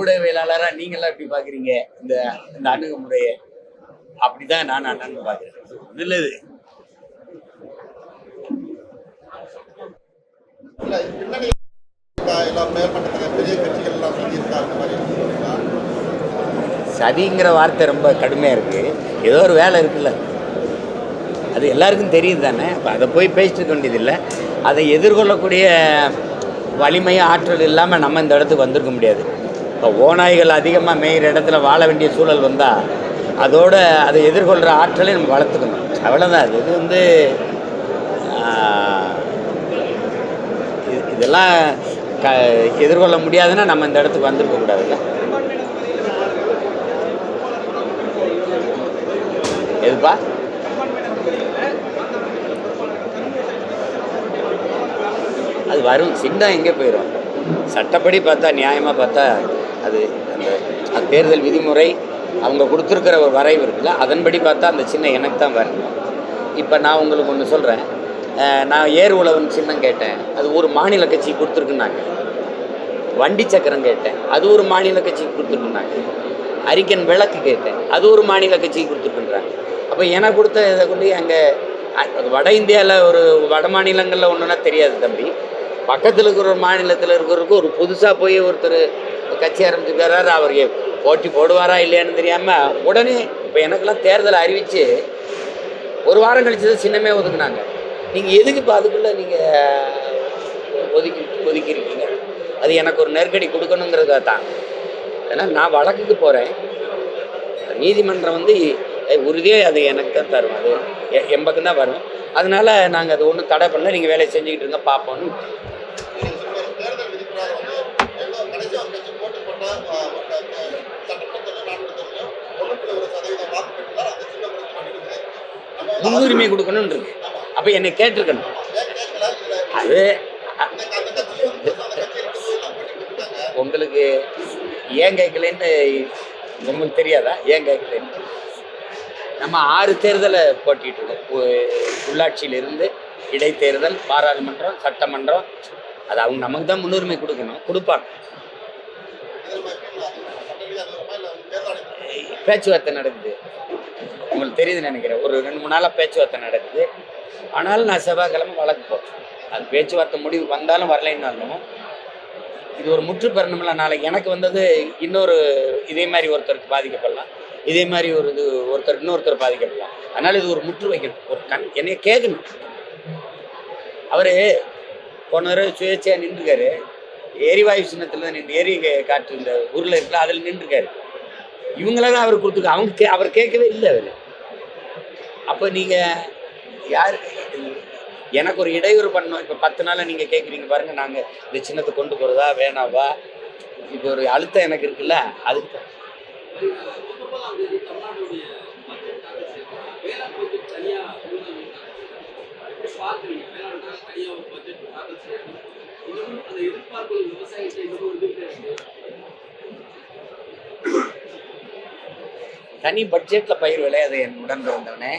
ஊடகவியலாளராக நீங்களாம் எப்படி பார்க்குறீங்க இந்த இந்த அணுகுமுறையை? அப்படிதான் நான் அண்ணன் பார்க்குறேன் நல்லது. இல்ல பின்னணி எல்லாம் மேற்பட்ட பெரிய கட்சிகள் எல்லாம் செஞ்சிருக்கா அந்த மாதிரி இருக்குங்களா? சதிங்கிற வார்த்தை ரொம்ப கடுமையாக இருக்குது ஏதோ ஒரு வேலை இருக்குல்ல. அது எல்லாருக்கும் தெரியுது தானே. இப்போ அதை போய் பேசிட்டு வேண்டியதில்லை. அதை எதிர்கொள்ளக்கூடிய வலிமை ஆற்றல் இல்லாமல் நம்ம இந்த இடத்துக்கு வந்திருக்க முடியாது. இப்போ ஓநாய்கள் அதிகமாக மேயிற இடத்துல வாழ வேண்டிய சூழல் வந்தால் அதோட அதை எதிர்கொள்கிற ஆற்றலை நம்ம வளர்த்துக்கணும். அவ்வளோதான் அது இது வந்து இது- இதெல்லாம் க எதிர்கொள்ள முடியாதுன்னா நம்ம இந்த இடத்துக்கு வந்திருக்க கூடாதுல்ல. எதுப்பா? அது வரும். சின்ன எங்கே போயிடும் சட்டப்படி பார்த்தா நியாயமாக பார்த்தா அது அந்த தேர்தல் விதிமுறை அவங்க கொடுத்துருக்கிற ஒரு வரைவு இருக்குல்ல அதன்படி பார்த்தா அந்த சின்ன எனக்கு தான் வரணும் இப்போ நான் உங்களுக்கு ஒன்று சொல்கிறேன் நான் ஏர் உழவன் சின்னம் கேட்டேன். அது ஒரு மாநில கட்சி கொடுத்துருக்குன்னாங்க. வண்டி சக்கரம் கேட்டேன். அது ஒரு மாநில கட்சிக்கு கொடுத்துருக்குனாங்க அரிக்கன் விளக்கு கேட்டேன். அது ஒரு மாநில கட்சிக்கு கொடுத்துருக்குன்றாங்க. அப்போ எனக்கு கொடுத்த இதை கொண்டு அங்கே வட இந்தியாவில் ஒரு வட மாநிலங்களில் ஒன்றுனா தெரியாது தம்பி. பக்கத்தில் இருக்கிற ஒரு மாநிலத்தில் இருக்கிறவருக்கு ஒரு புதுசாக போய் ஒருத்தர் கட்சி ஆரம்பிச்சுக்கிறாரு அவர் போட்டி போடுவாரா இல்லையான்னு தெரியாமல் உடனே இப்போ எனக்கெல்லாம் தேர்தலை அறிவித்து ஒரு வாரம் கழிச்சு தான் சின்னமே ஒதுக்குனாங்க. நீங்கள் எதுக்கு இப்போ அதுக்குள்ளே நீங்கள் ஒதுக்கி ஒதுக்கியிருக்கீங்க? அது எனக்கு ஒரு நெருக்கடி கொடுக்கணுங்கிறதுக்காக தான் ஏன்னா நான் வழக்குக்கு போகிறேன் நீதிமன்றம் வந்து உறுதியாக அது எனக்கு தான் தரும். அது எ- என் பக்கம் தான் வரும். அதனால நாங்கள் அது ஒன்றும் தடை பண்ணல. நீங்கள் வேலையை செஞ்சுக்கிட்டு இருங்க பார்ப்போன்னு ஒரு தேர்தல் விதிப்பிரகாரம் வந்து எல்லாம் கடைசி ஒரு கட்சி போட்டி போட்டா ஆஹ், ஒரு க- க- சட்டமன்ற நாட்டு தெரியும் ஒன்றுக்கு ஒரு சதவீதம் வாக்கு பெற்றால் அந்த சின்ன பிரச்சனை பண்ணிடுது நம்ம வந்து முன்னுரிமை கொடுக்கணும்னு இருக்கு அப்போ என்னை கேட்டிருக்கணும். அது உங்களுக்கு ஏன் கேட்கலன்னு உங்களுக்கு தெரியாதா? ஏன் கேட்கலன்னு? நம்ம ஆறு தேர்தலை போட்டிட்டு இருக்கோம். உள்ளாட்சியிலிருந்து இடைத்தேர்தல் பாராளுமன்றம் சட்டமன்றம் அது அவங்க நமக்கு தான் முன்னுரிமை கொடுக்கணும். கொடுப்பாங்க. பேச்சுவார்த்தை நடக்குது. உங்களுக்கு தெரியுதுன்னு நினைக்கிறேன். ஒரு ரெண்டு மூணு நாளாக பேச்சுவார்த்தை நடக்குது. ஆனாலும் நான் செவ்வாய்க்கிழமை வழக்கு போகிறேன் அது பேச்சுவார்த்தை முடிவு வந்தாலும் வரலைன்னாலும் இது ஒரு முற்று பெறணும்ல நாளைக்கு எனக்கு வந்தது இன்னொரு இதே மாதிரி ஒருத்தருக்கு பாதிக்கப்படலாம். இதே மாதிரி ஒரு இது ஒருத்தர் இன்னொருத்தர் பாதிக்கப்படலாம். அதனால இது ஒரு முற்று வைக்கணும் ஒரு கண் என்னைய கேட்கணும் அவர் போன தடவை சுயேட்சையாக நின்றுருக்காரு எரிவாயு சின்னத்தில் தான் நின்று எரி காற்று இந்த ஊரில் இருக்குல்ல அதில் நின்றுருக்காரு. இவங்கள தான் அவர் கொடுத்துருக்க அவங்க கே அவர் கேட்கவே இல்லை அவர். அப்போ நீங்கள் யார் எனக்கு ஒரு இடையூறு பண்ணோம் இப்போ பத்து நாளில் நீங்கள் கேட்குறீங்க பாருங்கள் நாங்கள் இந்த சின்னத்தை கொண்டு போகிறதா வேணாவா இப்போ ஒரு அழுத்தம் எனக்கு இருக்குல்ல அதுக்கு தான். தனி பட்ஜெட்டில் பயிர் விளையாது என் உடன் பிறந்தவனே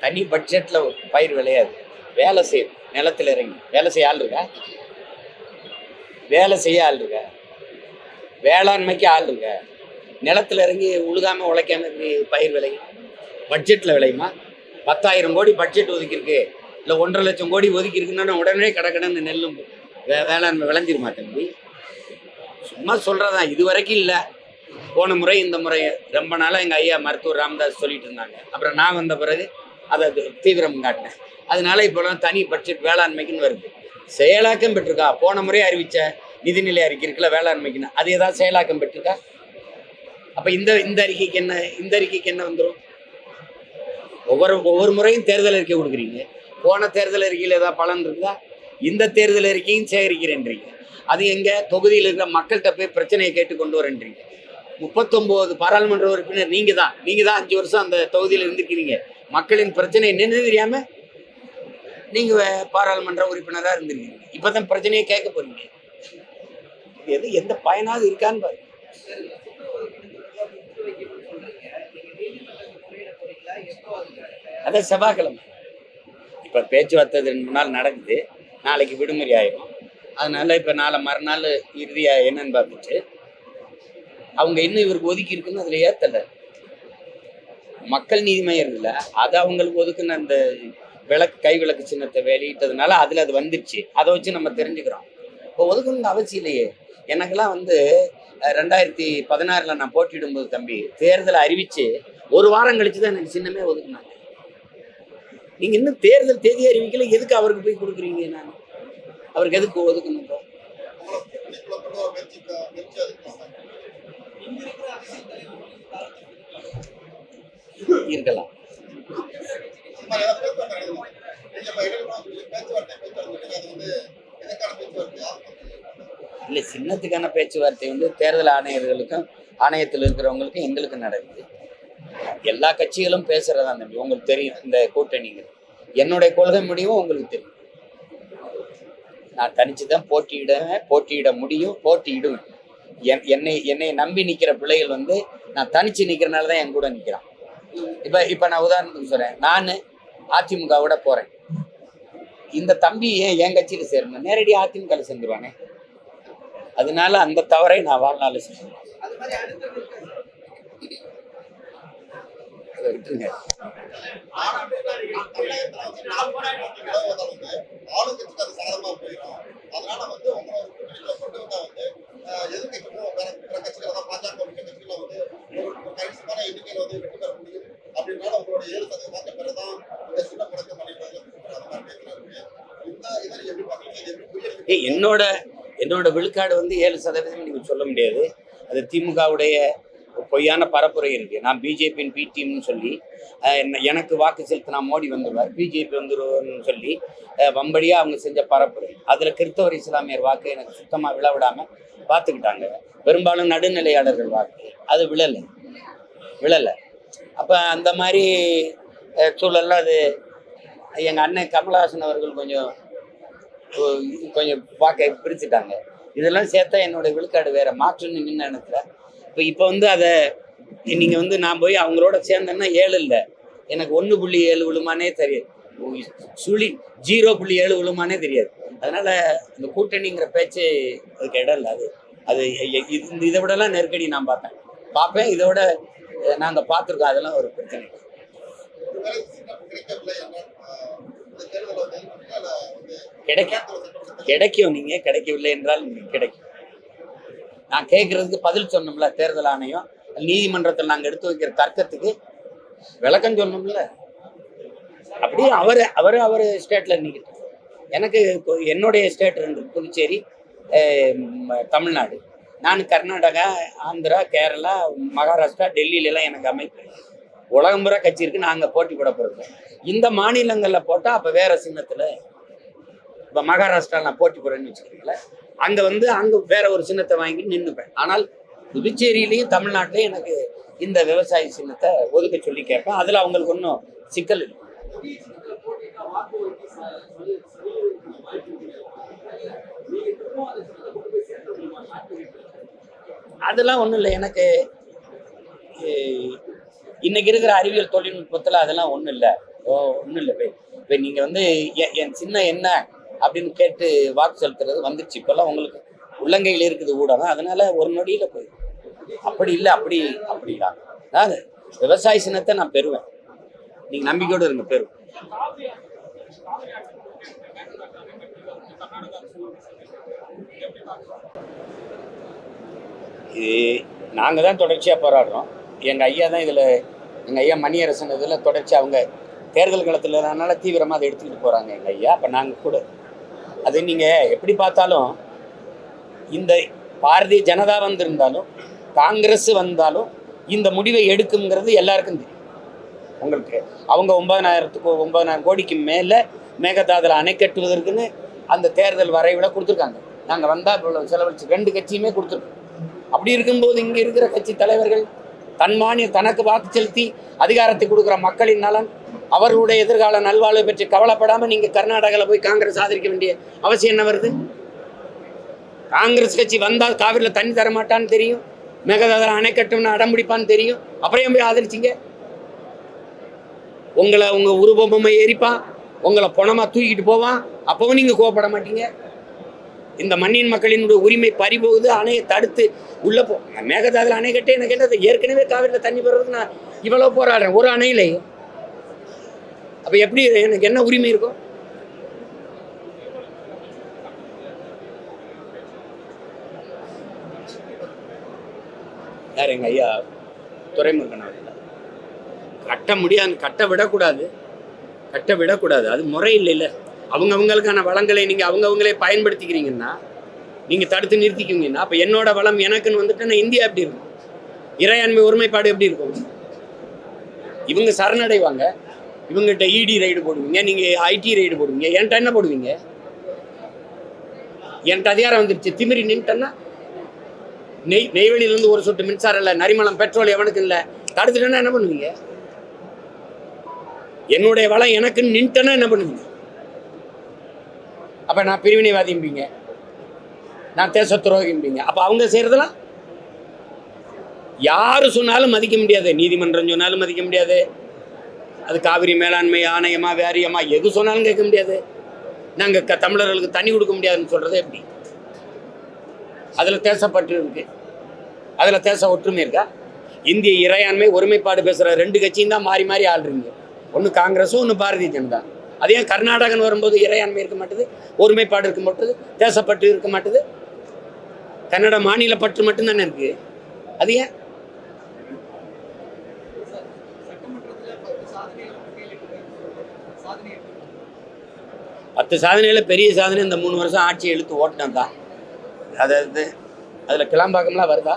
தனி பட்ஜெட்டில் பயிர் விளையாது. வேலை செய்யும் நிலத்துல இறங்கி. வேலை செய்ய ஆள் இருக்கா? வேலை செய்ய ஆள் இருக்கா? வேளாண்மைக்கு ஆள் இருக்கா? நிலத்துல இறங்கி உழுகாமல் உழைக்காம எப்படி பயிர் விளையும்? பட்ஜெட்டில் விளையுமா? பத்தாயிரம் கோடி பட்ஜெட் ஒதுக்கியிருக்கு. இல்லை ஒன்றரை லட்சம் கோடி ஒதுக்கியிருக்குன்னா உடனே கடக்கடன்னு நெல்லும் வே வேளாண்மை விளைஞ்சிருமா தம்பி? சும்மா சொல்கிறதான் இது வரைக்கும் இல்லை. போன முறை இந்த முறை ரொம்ப நாளாக எங்கள் ஐயா மருத்துவர் ராமதாஸ் சொல்லிட்டு இருந்தாங்க. அப்புறம் நான் வந்த பிறகு அதை தீவிரம் காட்டினேன். அதனால இப்போலாம் தனி பட்ஜெட் வேளாண்மைக்குன்னு வருது. செயலாக்கம் பெற்றிருக்கா? போன முறை அறிவித்த நிதிநிலை அறிக்கை இருக்குல்ல வேளாண்மைக்குன்னு. அது ஏதாவது செயலாக்கம் பெற்றிருக்கா? அப்போ இந்த இந்த அறிக்கைக்கு என்ன இந்த அறிக்கைக்கு என்ன வந்துடும் ஒவ்வொரு ஒவ்வொரு முறையும் தேர்தல் அறிக்கை கொடுக்குறீங்க. போன தேர்தல் அறிக்கையில் ஏதாவது பலன் இருக்குதா? இந்த தேர்தல் அறிக்கையும் சேகரிக்கிறேன்றீங்க. அது எங்க தொகுதியில் இருக்கிற மக்கள்கிட்ட போய் பிரச்சனையை கேட்டு கொண்டு வரேன்றீங்க. முப்பத்தொம்போது பாராளுமன்ற உறுப்பினர் நீங்க தான் நீங்க தான் அஞ்சு வருஷம் அந்த தொகுதியில் இருந்திருக்கிறீங்க. மக்களின் பிரச்சனை என்னன்னு தெரியாம நீங்க பாராளுமன்ற உறுப்பினராக இருந்திருக்கீங்க. இப்பதான் பிரச்சனையை கேட்க போறீங்க. எது எந்த பயனாவது இருக்கான்னு பாருங்க. அதான் செவ்வாய்க்கிழமை. இப்போ பேச்சுவார்த்தை ரெண்டு நாள் நடக்குது. நாளைக்கு விடுமுறை ஆயிரும். அதனால இப்போ நாளை மறுநாள் இறுதியாக என்னன்னு பார்த்துட்டு அவங்க என்ன இவருக்கு ஒதுக்கி இருக்குன்னு அதில் ஏத்தல. மக்கள் நீதி மையம் இருக்குல்ல அது அவங்களுக்கு ஒதுக்குன அந்த விளக்கு கை விளக்கு சின்னத்தை வெளியிட்டதுனால அதில் அது வந்துருச்சு. அதை வச்சு நம்ம தெரிஞ்சுக்கிறோம். இப்போ ஒதுக்கணும்னு அவசியம் இல்லையே. எனக்கெல்லாம் வந்து ரெண்டாயிரத்தி பதினாறில் நான் போட்டியிடும்போது தம்பி தேர்தலை அறிவிச்சு ஒரு வாரம் கழிச்சு தான் எனக்கு சின்னமே ஒதுக்குனாங்க. நீங்கள் இன்னும் தேர்தல் தேதி அறிவிக்கல எதுக்கு அவருக்கு போய் கொடுக்குறீங்க நான்? அவருக்கு எதுக்கு ஒதுக்கணும் இப்போ உங்களை கொண்டு வர முயற்சி முயற்சி அதுக்கு இருக்கலாம் சும்மா ஏதாவது பேச்சுவார்த்தை நடக்குமா? நீங்க இப்ப எடுக்கணும் பேச்சுவார்த்தை பேச்சுவார்த்தை அது வந்து எதுக்கான இருக்கலாம் இல்லை சின்னத்துக்கான பேச்சுவார்த்தை வந்து தேர்தல் ஆணையர்களுக்கும் ஆணையத்தில் இருக்கிறவங்களுக்கும் எங்களுக்கு நடக்குது. எல்லா கட்சிகளும் பேசுறதா தம்பி. உங்களுக்கு தெரியும் இந்த கூட்டணிகள் என்னுடைய கொள்கை முடிவும் உங்களுக்கு தெரியும். நான் தனிச்சு தான் போட்டியிடுவேன் போட்டியிட முடியும் போட்டியிடுவேன். என் என்னை என்னை நம்பி நிற்கிற பிள்ளைகள் வந்து நான் தனிச்சு நிற்கிறனால தான் என் கூட நிற்கிறான் இப்போ இப்போ நான் உதாரணத்துக்கு சொல்கிறேன் நான் அதிமுகவோட போகிறேன் இந்த தம்பி ஏன் என் கட்சியில் சேரணும் நேரடியாக அதிமுகவில் சேர்ந்துருவானே. அதனால அந்த தவறை நான் வாழ்நாள் செய்வேன். அதை விட்டுருங்க ஏய் என்னோட என்னோட விழுக்காடு வந்து ஏழு சதவீதம் நீங்க சொல்ல முடியாது. அது திமுகவுடைய பொய்யான பரப்புரை இருக்கு. நான் பிஜேபியின் பி டீம்னு சொல்லி என்ன- எனக்கு வாக்கு செலுத்தினா மோடி வந்துடுவார் பிஜேபி வந்துடுவோம்னு சொல்லி அஹ், வம்படியா அவங்க செஞ்ச பரப்புரை. அதுல கிறிஸ்தவர் இஸ்லாமியர் வாக்கு எனக்கு சுத்தமா விழ விடாமல் பார்த்துக்கிட்டாங்க. பெரும்பாலும் நடுநிலையாளர்கள் வாக்கு. அது விழலை. விழலை. அப்போ அந்த மாதிரி சூழலில் சூழல்ல அது எங்கள் அண்ணன் கமலஹாசன் அவர்கள் கொஞ்சம் கொஞ்சம் வாக்கை பிரிச்சுட்டாங்க. இதெல்லாம் சேர்த்தா என்னோட விழுக்காடு வேற. மாற்றுன்னு நின்று இடத்துல இப்போ இப்போ வந்து அதை நீங்கள் வந்து நான் போய் அவங்களோட சேர்ந்தேன்னா ஏழு இல்லை. எனக்கு ஒன்று புள்ளி ஏழு விழுமானே தெரியாது. சுழி ஜீரோ புள்ளி ஏழு விழுமானே தெரியாது. அதனால் இந்த கூட்டணிங்கிற பேச்சு அதுக்கு இடம் இல்லை அது. அது இது இதை விடலாம் நெருக்கடி நான் பார்த்தேன். பார்ப்பேன். இதை விட நாங்கள் பார்த்துருக்கோம். அதெல்லாம் ஒரு பிரச்சனை. கிடைக்கும். கிடைக்கும். நீங்க கிடைக்கவில்லை என்றால் கிடைக்கும். நான் கேட்கறதுக்கு பதில் சொன்னோம்ல தேர்தல் ஆணையம். நீதிமன்றத்தில் நாங்கள் எடுத்து வைக்கிற தர்க்கத்துக்கு விளக்கம் சொன்னோம்ல. அப்படியே அவர் அவர் அவர் ஸ்டேட்ல நிற்கிட்டு எனக்கு என்னுடைய ஸ்டேட் ரெண்டு புதுச்சேரி தமிழ்நாடு. நான் கர்நாடகா ஆந்திரா கேரளா மகாராஷ்டிரா டெல்லியிலலாம் எனக்கு அமைப்பு. உலகம் முறை கட்சி இருக்கு நாங்கள் போட்டி போட போகிறோம் இந்த மாநிலங்களில் போட்டால் அப்போ வேற சின்னத்தில் இப்போ மகாராஷ்டிரா நான் போட்டி போடுறேன்னு வச்சுக்கோங்களேன். அங்க வந்து அங்க வேற ஒரு சின்னத்தை வாங்கி நின்றுப்பேன் ஆனால் புதுச்சேரியிலையும் தமிழ்நாட்டிலையும் எனக்கு இந்த விவசாய சின்னத்தை ஒதுக்க சொல்லி கேட்பேன். அதுல அவங்களுக்கு ஒன்றும் சிக்கல் இல்லை. அதெல்லாம் ஒன்றும் இல்லை. எனக்கு இன்னைக்கு இருக்கிற அறிவியல் தொழில்நுட்பத்தில் அதெல்லாம் ஒன்றும் இல்லை. ஓ ஒன்றும் இல்லை. இப்போ நீங்கள் வந்து என் சின்ன என்ன அப்படின்னு கேட்டு வாக்கு செலுத்துறது வந்துருச்சு. இப்பெல்லாம் உங்களுக்கு உள்ளங்கையில் இருக்குது ஊடகம் அதனால ஒரு நொடியில் போய் அப்படி இல்லை அப்படி அப்படிலாம். அதாவது விவசாய சின்னத்தை நான் பெறுவேன். நீங்கள் நம்பிக்கையோடு இருங்க பெறும் இது நாங்கள் தான் தொடர்ச்சியாக போராடுறோம். எங்கள் ஐயா தான் இதில் எங்கள் ஐயா மணியரசன் இதில் தொடர்ச்சி அவங்க தேர்தல் களத்தில் அதனால தீவிரமாக அதை எடுத்துக்கிட்டு போகிறாங்க எங்கள் ஐயா. அப்போ நாங்கள் கூட அது நீங்கள் எப்படி பார்த்தாலும் இந்த பாரதிய ஜனதா வந்திருந்தாலும் காங்கிரஸ் வந்தாலும் இந்த முடிவை எடுக்குங்கிறது எல்லாருக்கும் தெரியும். உங்களுக்கு அவங்க ஒன்பதனாயிரத்துக்கு ஒன்பதனாயிரம் கோடிக்கு மேலே மேகதாதில் அணை கட்டுவதற்குன்னு அந்த தேர்தல் வரைவில் கொடுத்துருக்காங்க. நாங்கள் வந்தால் இவ்வளோ செலவழிச்சு ரெண்டு கட்சியுமே கொடுத்துருக்கோம். அப்படி இருக்கும்போது இங்கே இருக்கிற கட்சி தலைவர்கள் தன்மானிய தனக்கு வாக்கு செலுத்தி அதிகாரத்தை கொடுக்குற மக்களின் நலன் அவர்களுடைய எதிர்கால நல்வாழ்வை பற்றி கவலைப்படாமல் நீங்கள் கர்நாடகாவில் போய் காங்கிரஸ் ஆதரிக்க வேண்டிய அவசியம் என்ன வருது? காங்கிரஸ் கட்சி வந்தால் காவிரியில் தண்ணி தர மாட்டான்னு தெரியும். மேகதாதுல அணை கட்டும்னு அடம்பிடிப்பான்னு தெரியும். அப்புறம் போய் ஆதரிச்சிங்க? உங்களை உங்கள் உருவபொம்மை எரிப்பான் உங்களை பொணமாக தூக்கிட்டு போவான் அப்பவும் நீங்கள் கோவப்பட மாட்டீங்க. இந்த மண்ணின் மக்களினுடைய உரிமை பறிபோகுது அணையை தடுத்து உள்ளே போ மேகதாதில் அணை கட்டே எனக்கு என்னது? ஏற்கனவே காவிரியில் தண்ணி பெறதுக்கு நான் இவ்வளோ போராடுறேன். ஒரு அணையிலேயே அப்போ எப்படி எனக்கு என்ன உரிமை இருக்கும் யார் எங்கள் ஐயா? துறைமுருகன் அவர்கள். கட்ட முடியாது கட்ட விடக்கூடாது. கட்ட விடக்கூடாது. அது முறை இல்லைல்ல. அவங்க அவங்களுக்கான வளங்களை நீங்கள் அவங்க அவங்களே பயன்படுத்திக்கிறீங்கன்னா நீங்கள் தடுத்து நிறுத்திக்குவீங்கன்னா அப்போ என்னோட வளம் எனக்குன்னு வந்துட்டு இந்தியா எப்படி இருக்கும்? இறையாண்மை ஒருமைப்பாடு எப்படி இருக்கும்? இவங்க சரணடைவாங்க. இவங்ககிட்ட இடி ரைடு போடுவீங்க நீங்கள் ஐடி ரைடு போடுவீங்க. என்கிட்ட என்ன போடுவீங்க? என்கிட்ட அதிகாரம் வந்துருச்சு. திமிரி நின்ட்டேன்னா நெய் நெய்வேலியிலேருந்து ஒரு சொட்டு மின்சாரம் இல்லை நரிமலம் பெட்ரோல் எவனுக்கு இல்லை. தடுத்துட்டேன்னா என்ன பண்ணுவீங்க? என்னுடைய வளம் எனக்குன்னு நின்ட்டேன்னா என்ன பண்ணுவீங்க? அப்போ நான் பிரிவினைவாதிம்பீங்க நான் தேசத்துரோகிம்பீங்க அப்போ அவங்க செய்கிறதெல்லாம் யார் சொன்னாலும் மதிக்க முடியாது. நீதிமன்றம் சொன்னாலும் மதிக்க முடியாது. அது காவிரி மேலாண்மை ஆணையமா வேரியமா எது சொன்னாலும் கேட்க முடியாது. நாங்கள் க தமிழர்களுக்கு தண்ணி கொடுக்க முடியாதுன்னு சொல்கிறது எப்படி? அதில் தேசப்பற்று இருக்கு. அதில் தேச ஒற்றுமை இருக்கா? இந்திய இறையாண்மை ஒருமைப்பாடு பேசுகிற ரெண்டு கட்சியும் தான் மாறி மாறி ஆள்றீங்க. ஒன்று காங்கிரஸும் ஒன்று பாரதிய ஜனதா. அதே ஏன் கர்நாடகன் வரும்போது இறையாண்மை இருக்க மாட்டுது? ஒருமைப்பாடு இருக்க மாட்டுது? தேசப்பற்று இருக்க மாட்டுது? கன்னட மாநில பற்று மட்டும்தானே இருக்குது அது ஏன்? பத்து சாதனையில் பெரிய சாதனை இந்த மூணு வருஷம் ஆட்சி இழுத்து ஓட்டினது தான் அதாவது அதில் கிளாம்பாக்கம்லாம் வருதா?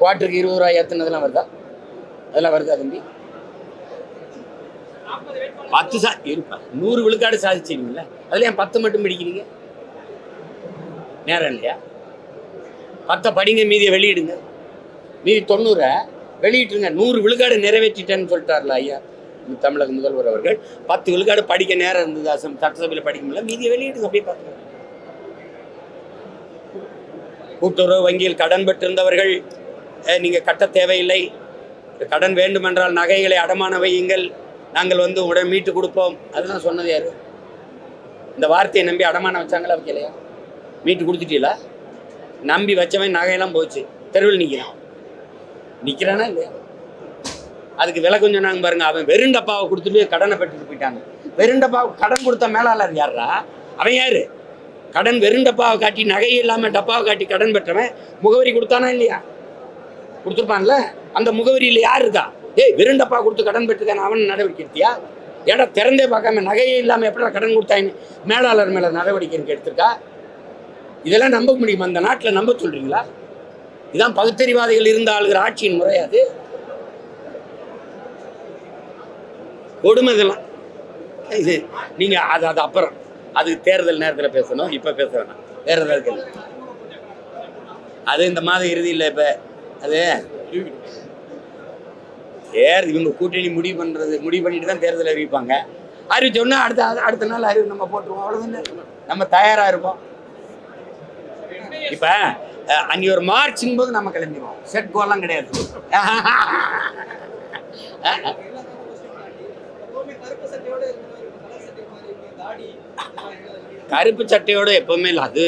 குவார்ட்டருக்கு இருபது ரூபாய் ஏற்றுனதுலாம் வருதா? அதெல்லாம் வருதா தம்பி? பத்து சா இருப்பா. நூறு விழுக்காடு சாதிச்சிருக்கீங்களா அதில் ஏன் பத்து மட்டும் பிடிக்கிறீங்க? நேரம் இல்லையா? பத்தை படிங்க மீதியை வெளியிடுங்க. மீதி தொண்ணூறை வெளியிட்டுருங்க. நூறு விழுக்காடு நிறைவேற்றிட்டேன்னு சொல்லிட்டார்ல ஐயா. தமிழக முதல்வர் அவர்கள் பத்து விழுக்காடு படிக்க நேரம் இருந்தது அசம் சட்டசபையில் படிக்க முடியல. மீதியை வெளியிடுங்க அப்படியே பார்த்துக்கலாம் கூட்டுறவு வங்கியில் கடன் பெற்றிருந்தவர்கள் நீங்கள் நீங்க கட்ட தேவையில்லை. கடன் வேண்டுமென்றால் நகைகளை அடமான வையுங்கள். நாங்கள் வந்து உடனே மீட்டு கொடுப்போம். அதெல்லாம் சொன்னது யாரு? இந்த வார்த்தையை நம்பி அடமானம் வச்சாங்களா வைக்கலையா மீட்டு கொடுத்துட்டீங்களா? நம்பி வச்சவன் நகையெல்லாம் போச்சு. தெருவில் நிற்கிறான் நிற்கிறானா இல்லையா? அதுக்கு விலை கொஞ்சம் நாங்கள் பாருங்க அவன் வெறும் டப்பாவை கொடுத்துட்டு கடனை பெற்றுட்டு போயிட்டாங்க. வெறும் டப்பாவை கடன் கொடுத்த மேலாளர் யாரா அவன் யாரு? கடன் வெறும் டப்பாவை காட்டி நகை இல்லாமல் டப்பாவை காட்டி கடன் பெற்றவன் முகவரி கொடுத்தானா இல்லையா? கொடுத்துருப்பான்ல. அந்த முகவரியில் யார் இருக்கா ஏய் வெறும் டப்பா கொடுத்து கடன் பெற்றுக்கான அவன் நடவடிக்கை எடுத்தியா? ஏடா திறந்தே பார்க்காம நகையே இல்லாமல் எப்படா கடன் கொடுத்தாயின்னு மேலாளர் மேலே நடவடிக்கை எனக்கு எடுத்திருக்கா? இதெல்லாம் நம்ப முடியுமா? அந்த நாட்டில் நம்ப சொல்கிறீங்களா இதான் பகுத்தறிவாதிகள் இருந்த ஆளுகிற ஆட்சியின் முறை அது. கொடுமை இதெல்லாம் இது நீங்க அது அது அப்புறம். அது தேர்தல் நேரத்தில் பேசணும் இப்போ பேச வேணாம். தேர்தல் ஏதாவது அது இந்த மாத இறுதியில் இப்போ அது? தேர் இவங்க கூட்டணி முடிவு பண்ணுறது முடிவு பண்ணிட்டு தான் தேர்தல் அறிவிப்பாங்க. அறிவிச்ச அடுத்த அடுத்த நாள் அறிவு நம்ம போட்டுருவோம். அவ்வளோதானே நம்ம தயாராக இருப்போம். இப்போ அங்கே ஒரு மார்ச்சுங்கும் போது நம்ம கிளம்பிடுவோம். செட் கோலாம் கிடையாது. கருப்பு சட்டையோட எப்பவுமே இல்லை. அது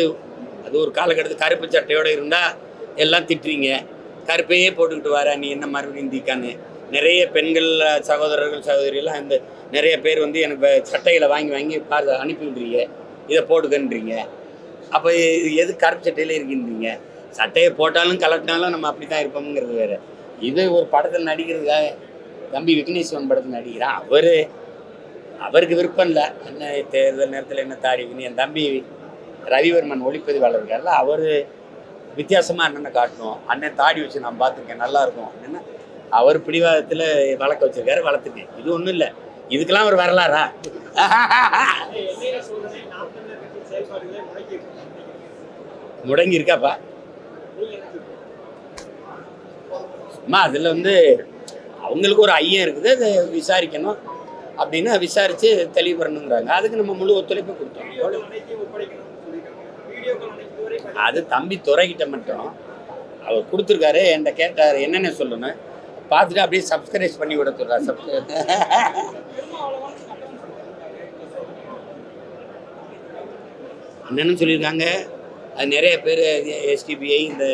அது ஒரு காலகட்டத்தில் கருப்பு சட்டையோடு இருந்தால் எல்லாம் திட்டுறீங்க கருப்பையே போட்டுக்கிட்டு வர நீ என்ன மறுபடியும் தீக்கான்னு. நிறைய பெண்கள் சகோதரர்கள் சகோதரிகள்லாம் இந்த நிறைய பேர் வந்து எனக்கு சட்டைகளை வாங்கி வாங்கி பார்த்து அனுப்பி விட்றீங்க. இதை போட்டுக்கன்றீங்க. அப்போ இது எது கருப்பு சட்டையிலே இருக்கின்றீங்க? சட்டையை போட்டாலும் கலட்டினாலும் நம்ம அப்படி தான் இருப்போம்ங்கிறது வேற. இது ஒரு படத்தில் நடிக்கிறதுக்காக தம்பி விக்னேஸ்வரன் படத்தில் நடிக்கிறான் அவர் அவருக்கு விருப்பம் இல்லை. என்ன தேர்தல் நேரத்தில் என்ன தாடி என் தம்பி ரவிவர்மன் ஒளிப்பதிவாளர் இருக்கார்ல அவர் வித்தியாசமாக என்னென்ன காட்டணும். அண்ணன் தாடி வச்சு நான் பார்த்துருக்கேன் நல்லா இருக்கும் என்ன அவர் பிடிவாதத்தில் வளர்க்க வச்சுருக்காரு வளர்த்துக்கேன் இது ஒன்றும் இல்லை. இதுக்கெல்லாம் ஒரு வரலாறா? முடங்கி இருக்காப்பா அம்மா அதில் வந்து அவங்களுக்கு ஒரு ஐயம் இருக்குது அதை விசாரிக்கணும் அப்படின்னு விசாரித்து தெளிவு பண்ணணுங்கிறாங்க அதுக்கு நம்ம முழு ஒத்துழைப்பு கொடுத்தோம். அது தம்பி துறைகிட்ட மட்டும். அவர் கொடுத்துருக்காரு என்கிட்ட கேட்டார் என்னென்ன சொல்லணும்? பார்த்துட்டு அப்படியே சப்ஸ்கிரைப் பண்ணி விட சொல்கிறார் சப்ஸ்கிரைப் என்னன்னு சொல்லியிருக்காங்க. அது நிறைய பேர் எஸ்டிபிஐ இந்த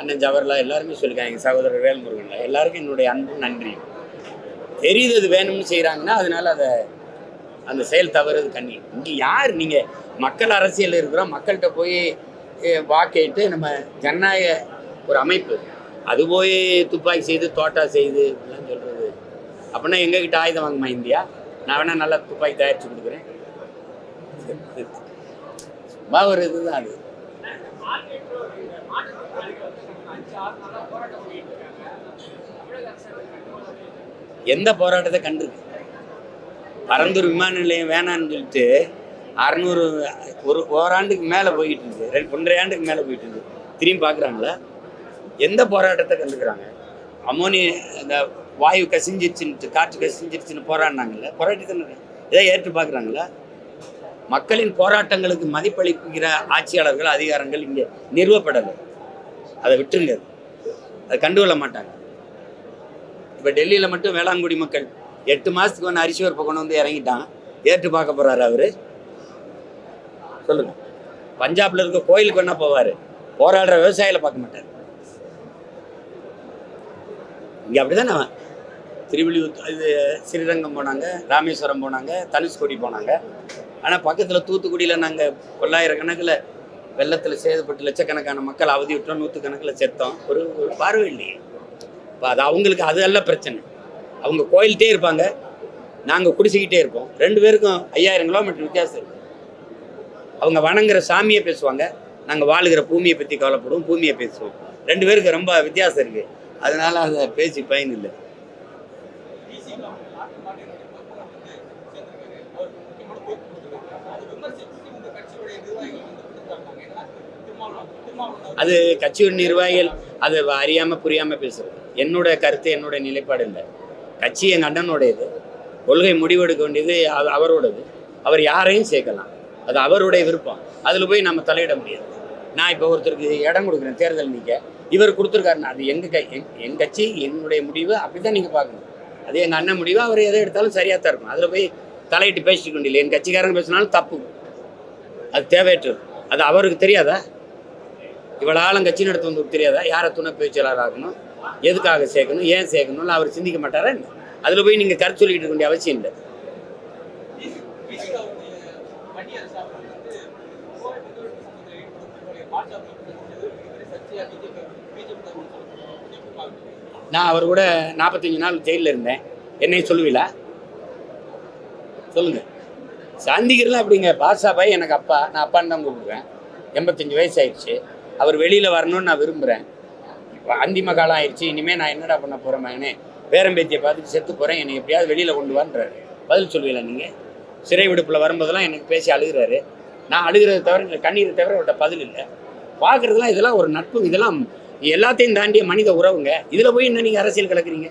அண்ணன் ஜவஹர்லால் எல்லாருமே சொல்லியிருக்காங்க எங்கள் சகோதரர் வேல்முருகன்ல. எல்லாருக்கும் என்னுடைய அன்பும் நன்றியும். தெரியுது அது வேணும்னு செய்கிறாங்கன்னா அதனால அதை அந்த செயல் தவறுது கண்ணி. இங்கே யார் நீங்கள் மக்கள் அரசியல் இருக்கிறோம் மக்கள்கிட்ட போய் அஹ், வாக்கேட்டு நம்ம ஜனநாயக ஒரு அமைப்பு. அது போய் துப்பாக்கி செய்து தோட்டா செய்து இப்படிலாம் சொல்கிறது அப்படின்னா எங்ககிட்ட ஆயுதம் வாங்குமா இந்தியா? நான் வேணால் நல்லா துப்பாக்கி தயாரித்து கொடுக்குறேன். சும்மா ஒரு இதுதான் அது. எந்த போராட்டத்தை கண்டிருக்கு? பரந்தூர் விமான நிலையம் வேணான்னு சொல்லிட்டு அறநூறு ஒரு ஓராண்டுக்கு மேலே போயிட்டு இருக்கு. ரெண்டு ஒன்றரை ஆண்டுக்கு மேலே போயிட்டு இருக்கு. திரும்பி பார்க்குறாங்களா எந்த போராட்டத்தை கண்டுக்கிறாங்க அமோனி இந்த வாயு கசிஞ்சிருச்சுன்ட்டு காற்று கசிஞ்சிருச்சுன்னு போராடினாங்கல்ல? போராட்டத்தை இதை ஏற்று பார்க்குறாங்களா மக்களின் போராட்டங்களுக்கு மதிப்பளிக்கிற ஆட்சியாளர்கள் அதிகாரங்கள் இங்கே நிறுவப்படலை. அதை விட்டுருங்க. அதை கண்டுகொள்ள மாட்டாங்க. இப்போ டெல்லியில் மட்டும் வேளாண்குடி மக்கள் எட்டு மாதத்துக்கு ஒன்று அரிசி பருப்பை கொண்டு வந்து இறங்கிட்டான். ஏற்று பார்க்க போகிறாரு அவரு. சொல்லுங்க. பஞ்சாப்ல இருக்க கோயிலுக்கு என்ன போவார். போராடுற விவசாயில பார்க்க மாட்டார். இங்கே அப்படிதானே திருவிழியூர் இது ஸ்ரீரங்கம் போனாங்க ராமேஸ்வரம் போனாங்க தனுஷ்கோடி போனாங்க. ஆனால் பக்கத்தில் தூத்துக்குடியில் நாங்கள் பல்லாயிரக்கணக்கில் வெள்ளத்தில் சேதப்பட்டு லட்சக்கணக்கான மக்கள் அவதி விட்டோம் நூற்றுக்கணக்கில் செத்தோம். ஒரு ஒரு பார்வை இல்லையே. இப்போ அது அவங்களுக்கு அது அல்ல பிரச்சனை. அவங்க கோயில்கிட்டே இருப்பாங்க. நாங்கள் குடிசிக்கிட்டே இருப்போம். ரெண்டு பேருக்கும் ஐயாயிரம் கிலோமீட்டர் வித்தியாசம் இருக்கு. அவங்க வணங்குற சாமியை பேசுவாங்க. நாங்கள் வாழுகிற பூமியை பற்றி கவலைப்படுவோம் பூமியை பேசுவோம். ரெண்டு பேருக்கு ரொம்ப வித்தியாசம் இருக்குது அதனால அதை பேசி பயன் இல்லை. அது கட்சியோட நிர்வாகிகள் அது அறியாமல் புரியாமல் பேசுறது. என்னோட கருத்து என்னோட நிலைப்பாடு இல்லை. கட்சி எங்கள் அண்ணனுடையது. கொள்கை முடிவெடுக்க வேண்டியது அவரோடது. அவர் யாரையும் சேர்க்கலாம். அது அவருடைய விருப்பம். அதில் போய் நம்ம தலையிட முடியாது. நான் இப்போ ஒருத்தருக்கு இடம் கொடுக்குறேன் தேர்தல் நிற்க இவர் கொடுத்துருக்காருன்னா அது எங்கள் கை எங் என் கட்சி என்னுடைய முடிவு அப்படி தான் நீங்கள் பார்க்கணும். அது எங்கள் அண்ணன் முடிவு அவர் எதை எடுத்தாலும் சரியாக தான் இருக்கும். அதில் போய் தலையிட்டு பேசிக்க வேண்டியது என் கட்சிக்காரங்க பேசினாலும் தப்பு. அது தேவையற்றது. அது அவருக்கு தெரியாதா? இவ்வளோ ஆளும் கட்சி நடத்த தெரியாதா? யாரை துணை பேச்சாளர் ஆகணும் எதுக்காக சேர்க்கணும்? ஏன் சேர்க்கணும்னு அவர் சிந்திக்க மாட்டாரா என்ன? அதில் போய் நீங்கள் கருத்து சொல்லிக்கிட்டு இருக்க வேண்டிய அவசியம் இல்லை. நான் அவர் கூட நாற்பத்தஞ்சு நாள் ஜெயிலில் இருந்தேன். என்னையும் சொல்லுவீங்களா? சொல்லுங்கள் சாந்திகிரிலாம் அப்படிங்க. பாஷா பாய் எனக்கு அப்பா. நான் அப்பான்னு தான் கூப்பிடுவேன் எண்பத்தஞ்சு வயசு ஆயிடுச்சு அவர் வெளியில் வரணும்னு நான் விரும்புகிறேன் இப்போ அந்திம காலம் ஆயிடுச்சு. இனிமேல் நான் என்னடா பண்ண போகிறேன் மகனே? பேரம்பேத்தியை பார்த்துட்டு செத்து போகிறேன் என்னை எப்படியாவது வெளியில் கொண்டு வான்றாரு. பதில் சொல்லுவீங்களா நீங்கள் சிறை விடுப்பில் வரும்போதெல்லாம் எனக்கு பேசி அழுகிறாரு. நான் அழுகிறத தவிர கண்ணீரை தவிர அவர்கிட்ட பதில் இல்லை. பார்க்குறதுலாம் இதெல்லாம் ஒரு நட்பு. இதெல்லாம் எல்லாத்தையும் தாண்டிய மனித உறவுங்க. இதில் போய் என்ன நீங்கள் அரசியல் கலக்குறீங்க?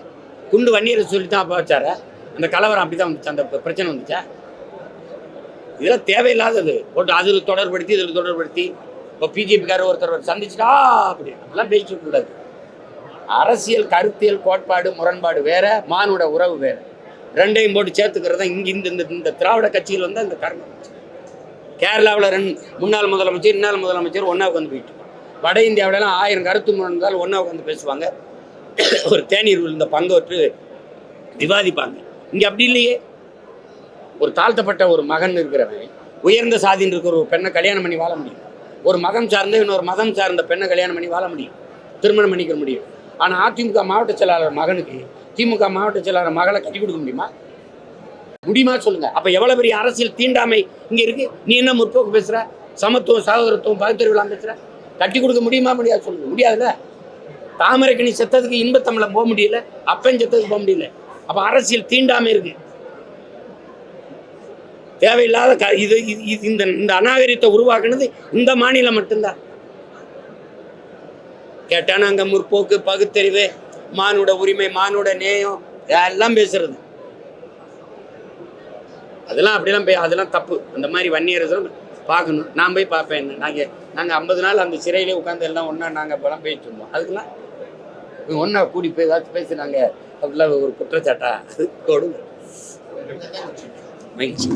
குண்டு வன்னியரை சொல்லி தான் அப்பா வச்சாரா? அந்த கலவரம் அப்படி தான் வந்துச்சு? அந்த பிரச்சனை வந்துச்சா? இதெல்லாம் தேவையில்லாதது. போட்டு அதில் தொடர்படுத்தி இதில் தொடர்படுத்தி இப்போ பிஜேபிக்காரர் ஒருத்தர் சந்திச்சுட்டா அப்படி. அப்படிலாம் பேசிட்டு கூடாது அரசியல் கருத்தியல் கோட்பாடு முரண்பாடு வேற மானுட உறவு வேற. ரெண்டையும் போட்டு சேர்த்துக்கிறது தான் இங்கே இந்த இந்த இந்த திராவிட கட்சியில் வந்து அந்த காரணம் கேரளாவில் ரெண்டு முன்னாள் முதலமைச்சர் இன்னால் முதலமைச்சர் ஒன்றா உட்காந்து போயிட்டு வட இந்தியாவிலலாம் ஆயிரம் கருத்து முரண்பால் ஒன்றா உட்காந்து பேசுவாங்க. ஒரு தேநீர் விழுந்த பங்கோற்று விவாதிப்பாங்க. இங்கே அப்படி இல்லையே. ஒரு தாழ்த்தப்பட்ட ஒரு மகன் இருக்கிறவன் உயர்ந்த சாதின்னு இருக்கிற ஒரு பெண்ணை கல்யாணம் பண்ணி வாழ முடியும். ஒரு மதம் சார்ந்த இன்னொரு மதம் சார்ந்த பெண்ணை கல்யாணம் பண்ணி வாழ முடியும். திருமணம் பண்ணிக்க முடியும். ஆனால் அதிமுக மாவட்ட செயலாளர் மகனுக்கு திமுக மாவட்ட செயலாளர் மகளை கட்டி கொடுக்க முடியுமா? முடியுமா சொல்லுங்க. அப்போ எவ்வளோ பெரிய அரசியல் தீண்டாமை இங்கே இருக்கு? நீ என்ன முற்போக்கு பேசுகிற சமத்துவம் சகோதரத்துவம் பகுத்தறிவுலாம் பேசுகிற கட்டி கொடுக்க முடியுமா முடியாது சொல்லுங்க. முடியாதுல்ல. தாமரைக்கணி செத்ததுக்கு இன்பத்தமிழை போக முடியல. அப்பன் செத்ததுக்கு போக முடியல. அப்போ அரசியல் தீண்டாமை இருக்கு. தேவையில்லாத க இது இது- இந்த இந்த அநாகரிகத்தை உருவாக்குனது இந்த மாநிலம் மட்டும்தான். கேட்டா நாங்க முற்போக்கு பகுத்தறிவு மானுட உரிமை மானுட நேயம் எல்லாம் பேசுறது. அதெல்லாம் அப்படிலாம் போய் அதெல்லாம் தப்பு. அந்த மாதிரி வன்னியர்கள் பார்க்கணும். நான் போய் பார்ப்பேன். என்ன நாங்கள் நாங்கள் ஐம்பது நாள் அந்த சிறையிலே உட்காந்து எல்லாம் ஒன்றா நாங்கள் இப்போலாம் பேசிட்டு இருந்தோம். அதுக்கெல்லாம் ஒன்றா கூடி போய் ஏதாச்சும் பேசுனாங்க. அப்படிலாம் ஒரு குற்றச்சாட்டா? அது கொடுங்க மகிழ்ச்சி